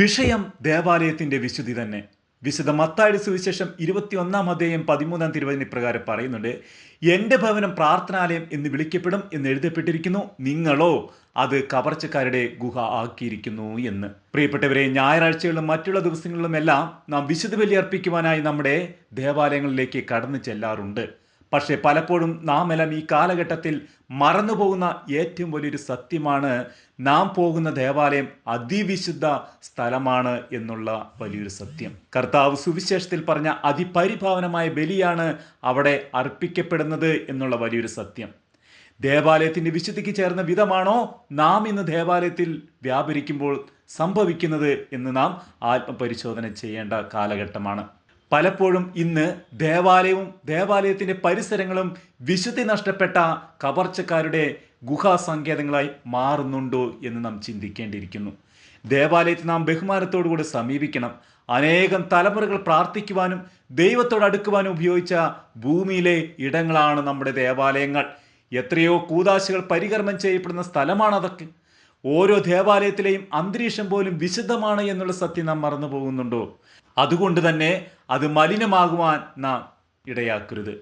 വിഷയം ദേവാലയത്തിന്റെ വിശുദ്ധി തന്നെ. വിശുദ്ധ മത്തായുടെ സുവിശേഷം ഇരുപത്തിയൊന്നാം അധ്യായം പതിമൂന്നാം തിരുവചന പ്രകാരം പറയുന്നുണ്ട്. എന്റെ ഭവനം പ്രാർത്ഥനാലയം എന്ന് വിളിക്കപ്പെടും എന്ന് എഴുതപ്പെട്ടിരിക്കുന്നു. നിങ്ങളോ അത് കവർച്ചക്കാരുടെ ഗുഹ ആക്കിയിരിക്കുന്നു എന്ന്. പ്രിയപ്പെട്ടവരെ ഞായറാഴ്ചകളിലും മറ്റുള്ള ദിവസങ്ങളിലുമെല്ലാം നാം വിശുദ്ധ ബലി അർപ്പിക്കുവാനായി നമ്മുടെ ദേവാലയങ്ങളിലേക്ക് കടന്നു ചെല്ലാറുണ്ട്. പക്ഷേ പലപ്പോഴും നാം എല്ലാം ഈ കാലഘട്ടത്തിൽ മറന്നുപോകുന്ന ഏറ്റവും വലിയൊരു സത്യമാണ് നാം പോകുന്ന ദേവാലയം അതിവിശുദ്ധ സ്ഥലമാണ് എന്നുള്ള വലിയൊരു സത്യം. കർത്താവ് സുവിശേഷത്തിൽ പറഞ്ഞ അതിപരിഭാവനമായ ബലിയാണ് അവിടെ അർപ്പിക്കപ്പെടുന്നത് എന്നുള്ള വലിയൊരു സത്യം. ദേവാലയത്തിന്റെ വിശുദ്ധിക്ക് ചേർന്ന വിധമാണോ നാം ഇന്ന് ദേവാലയത്തിൽ വ്യാപരിക്കുമ്പോൾ സംഭവിക്കുന്നത് എന്ന് നാം ആത്മപരിശോധന ചെയ്യേണ്ട കാലഘട്ടമാണ്. പലപ്പോഴും ഇന്ന് ദേവാലയവും ദേവാലയത്തിന്റെ പരിസരങ്ങളും വിശുദ്ധി നഷ്ടപ്പെട്ട കവർച്ചക്കാരുടെ ഗുഹാസങ്കേതങ്ങളായി മാറുന്നുണ്ടോ എന്ന് നാം ചിന്തിക്കേണ്ടിയിരിക്കുന്നു. ദേവാലയത്തെ നാം ബഹുമാനത്തോടുകൂടി സമീപിക്കണം. അനേകം തലമുറകൾ പ്രാർത്ഥിക്കുവാനും ദൈവത്തോട് അടുക്കുവാനും ഉപയോഗിച്ച ഭൂമിയിലെ ഇടങ്ങളാണ് നമ്മുടെ ദേവാലയങ്ങൾ. എത്രയോ കൂതാശകൾ പരികർമ്മം ചെയ്യപ്പെടുന്ന സ്ഥലമാണ് അതൊക്കെ. ഓരോ ദേവാലയത്തിലെയും അന്തരീക്ഷം പോലും വിശുദ്ധമാണ് എന്നുള്ള സത്യം നാം മറന്നു പോകുന്നുണ്ടോ? അതുകൊണ്ട് തന്നെ അത് മലിനമാകുവാൻ നാം ഇടയാക്കരുത്.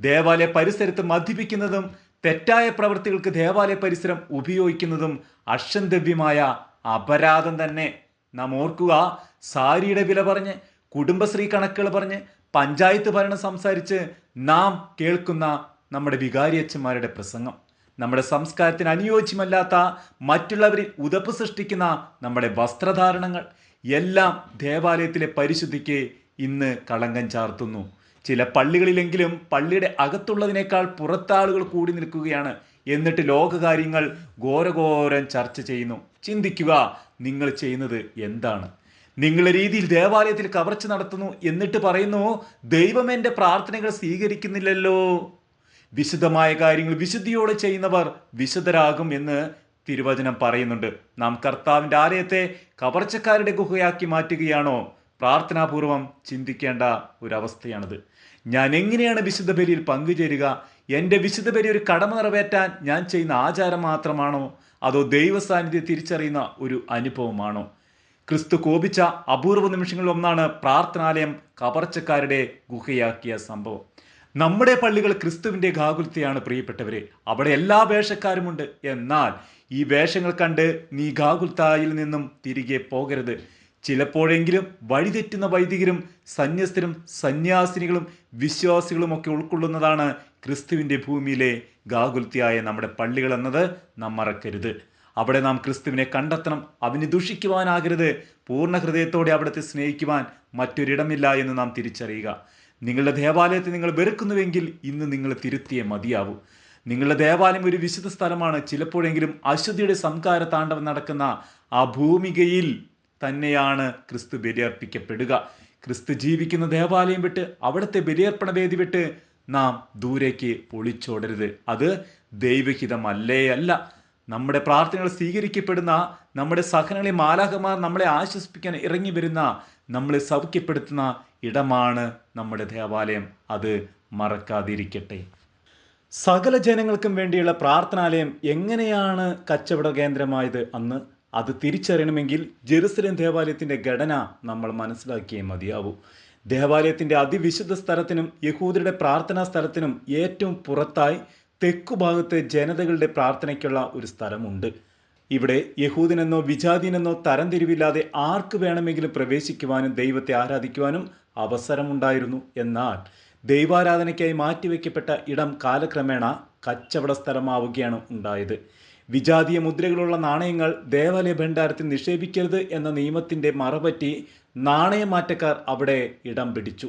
ദേവാലയ പരിസരത്ത് മദ്യപിക്കുന്നതും തെറ്റായ പ്രവൃത്തികൾക്ക് ദേവാലയ പരിസരം ഉപയോഗിക്കുന്നതും അക്ഷന്തവ്യമായ അപരാധം തന്നെ. നാം ഓർക്കുക സാരിയുടെ വില പറഞ്ഞ് കുടുംബശ്രീ കണക്കുകൾ പറഞ്ഞ് പഞ്ചായത്ത് ഭരണം സംസാരിച്ച് നാം കേൾക്കുന്ന നമ്മുടെ വികാരി വികാരിയച്ഛന്മാരുടെ പ്രസംഗം. നമ്മുടെ സംസ്കാരത്തിന് അനുയോജ്യമല്ലാത്ത മറ്റുള്ളവരിൽ ഉതപ്പ് സൃഷ്ടിക്കുന്ന നമ്മുടെ വസ്ത്രധാരണങ്ങൾ എല്ലാം ദേവാലയത്തിലെ പരിശുദ്ധിക്ക് ഇന്ന് കളങ്കം ചാർത്തുന്നു. ചില പള്ളികളിലെങ്കിലും പള്ളിയുടെ അകത്തുള്ളതിനേക്കാൾ പുറത്താളുകൾ കൂടി നിൽക്കുകയാണ്. എന്നിട്ട് ലോകകാര്യങ്ങൾ ഘോരഘോരം ചർച്ച ചെയ്യുന്നു. ചിന്തിക്കുക നിങ്ങൾ ചെയ്യുന്നത് എന്താണ്? നിങ്ങളുടെ രീതിയിൽ ദേവാലയത്തിൽ കവർച്ച നടത്തുന്നു എന്നിട്ട് പറയുന്നു ദൈവം എന്റെ പ്രാർത്ഥനകൾ സ്വീകരിക്കുന്നില്ലല്ലോ. വിശുദ്ധമായ കാര്യങ്ങൾ വിശുദ്ധിയോടെ ചെയ്യുന്നവർ വിശുദ്ധരാകും എന്ന് തിരുവചനം പറയുന്നുണ്ട്. നാം കർത്താവിന്റെ ആലയത്തെ കവർച്ചക്കാരുടെ ഗുഹയാക്കി മാറ്റുകയാണോ? പ്രാർത്ഥനാപൂർവം ചിന്തിക്കേണ്ട ഒരവസ്ഥയാണിത്. ഞാൻ എങ്ങനെയാണ് വിശുദ്ധ ബലിയിൽ പങ്കുചേരുക? എന്റെ വിശുദ്ധ ബലി ഒരു കടമ നിറവേറ്റാൻ ഞാൻ ചെയ്യുന്ന ആചാരം മാത്രമാണോ? അതോ ദൈവസാന്നിധ്യം തിരിച്ചറിയുന്ന ഒരു അനുഭവമാണോ? ക്രിസ്തു കോപിച്ച അപൂർവ നിമിഷങ്ങളിൽ ഒന്നാണ് പ്രാർത്ഥനാലയം കവർച്ചക്കാരുടെ ഗുഹയാക്കിയ സംഭവം. നമ്മുടെ പള്ളികൾ ക്രിസ്തുവിന്റെ ഗാകുലത്തെയാണ് പ്രിയപ്പെട്ടവരെ. അവിടെ എല്ലാ വേഷക്കാരുമുണ്ട്. എന്നാൽ ഈ വേഷങ്ങൾ കണ്ട് നീ ഗാകുൽത്തായിൽ നിന്നും തിരികെ പോകരുത്. ചിലപ്പോഴെങ്കിലും വഴിതെറ്റുന്ന വൈദികരും സന്യസ്തരും സന്യാസിനികളും വിശ്വാസികളും ഒക്കെ ഉൾക്കൊള്ളുന്നതാണ് ക്രിസ്തുവിന്റെ ഭൂമിയിലെ ഗാകുൽത്തിയായ നമ്മുടെ പള്ളികൾ എന്നത് നാം മറക്കരുത്. അവിടെ നാം ക്രിസ്തുവിനെ കണ്ടെത്തണം. അവന് ദുഷിക്കുവാനാകരുത്. പൂർണ ഹൃദയത്തോടെ അവിടുത്തെ സ്നേഹിക്കുവാൻ മറ്റൊരിടമില്ല എന്ന് നാം തിരിച്ചറിയുക. നിങ്ങളുടെ ദേവാലയത്തെ നിങ്ങൾ വെറുക്കുന്നുവെങ്കിൽ ഇന്ന് നിങ്ങൾ തിരുത്തിയേ മതിയാവൂ. നിങ്ങളുടെ ദേവാലയം ഒരു വിശുദ്ധ സ്ഥലമാണ്. ചിലപ്പോഴെങ്കിലും അശുദ്ധിയുടെ സംസ്കാര താണ്ഡവം നടക്കുന്ന ആ ഭൂമികയിൽ തന്നെയാണ് ക്രിസ്തു ബലിയർപ്പിക്കപ്പെടുക. ക്രിസ്തു ജീവിക്കുന്ന ദേവാലയം വിട്ട് അവിടുത്തെ ബലിയർപ്പണ വേദി വിട്ട് നാം ദൂരേക്ക് ഒളിച്ചോടരുത്. അത് ദൈവഹിതമല്ലേ അല്ല. നമ്മുടെ പ്രാർത്ഥനകൾ സ്വീകരിക്കപ്പെടുന്ന നമ്മുടെ സഹനങ്ങളെ മാലാഹമാർ നമ്മളെ ആശ്വസിപ്പിക്കാൻ ഇറങ്ങി വരുന്ന നമ്മളെ സൗഖ്യപ്പെടുത്തുന്ന ഇടമാണ് നമ്മുടെ ദേവാലയം. അത് മറക്കാതിരിക്കട്ടെ. സകല ജനങ്ങൾക്കും വേണ്ടിയുള്ള പ്രാർത്ഥനാലയം എങ്ങനെയാണ് കച്ചവട കേന്ദ്രമായത് അന്ന്? അത് തിരിച്ചറിയണമെങ്കിൽ ജെറുസലേം ദേവാലയത്തിന്റെ ഘടന നമ്മൾ മനസ്സിലാക്കിയേ മതിയാവൂ. ദേവാലയത്തിന്റെ അതിവിശുദ്ധ സ്ഥലത്തിനും യഹൂദരുടെ പ്രാർത്ഥനാ സ്ഥലത്തിനും ഏറ്റവും പുറത്തായി തെക്കുഭാഗത്തെ ജനതകളുടെ പ്രാർത്ഥനയ്ക്കുള്ള ഒരു സ്ഥലമുണ്ട്. ഇവിടെ യഹൂദനെന്നോ വിജാതിനെന്നോ തരംതിരിവില്ലാതെ ആർക്ക് വേണമെങ്കിലും പ്രവേശിക്കുവാനും ദൈവത്തെ ആരാധിക്കുവാനും അവസരമുണ്ടായിരുന്നു. എന്നാൽ ദൈവാരാധനയ്ക്കായി മാറ്റിവെക്കപ്പെട്ട ഇടം കാലക്രമേണ കച്ചവട സ്ഥലമാവുകയാണ് ഉണ്ടായത്. വിജാതീയ മുദ്രകളുള്ള നാണയങ്ങൾ ദേവാലയ ഭണ്ഡാരത്തിൽ നിക്ഷേപിക്കരുത് എന്ന നിയമത്തിന്റെ മറപറ്റി നാണയമാറ്റക്കാർ അവിടെ ഇടം പിടിച്ചു.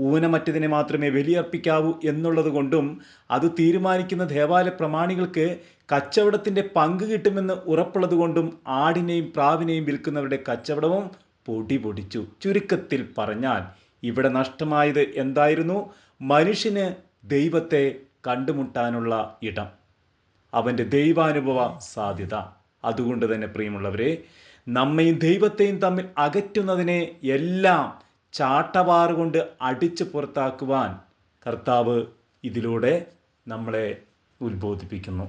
ഊനമറ്റതിനെ മാത്രമേ ബലിയർപ്പിക്കാവൂ എന്നുള്ളത് കൊണ്ടും അത് തീരുമാനിക്കുന്ന ദേവാലയ പ്രമാണികൾക്ക് കച്ചവടത്തിന്റെ പങ്ക് കിട്ടുമെന്ന് ഉറപ്പുള്ളത് കൊണ്ടും ആടിനെയും പ്രാവിനെയും വിൽക്കുന്നവരുടെ കച്ചവടവും പൊടി പൊടിച്ചു ചുരുക്കത്തിൽ പറഞ്ഞാൽ ഇവിടെ നഷ്ടമായത് എന്തായിരുന്നു? മനുഷ്യന് ദൈവത്തെ കണ്ടുമുട്ടാനുള്ള ഇടം. അവന്റെ ദൈവാനുഭവ സാധ്യത. അതുകൊണ്ട് തന്നെ പ്രിയമുള്ളവരെ നമ്മയും ദൈവത്തെയും തമ്മിൽ അകറ്റുന്നതിനെ എല്ലാം ചാട്ടവാറ് കൊണ്ട് അടിച്ചു പുറത്താക്കുവാൻ കർത്താവ് ഇതിലൂടെ നമ്മളെ ഉത്ബോധിപ്പിക്കുന്നു.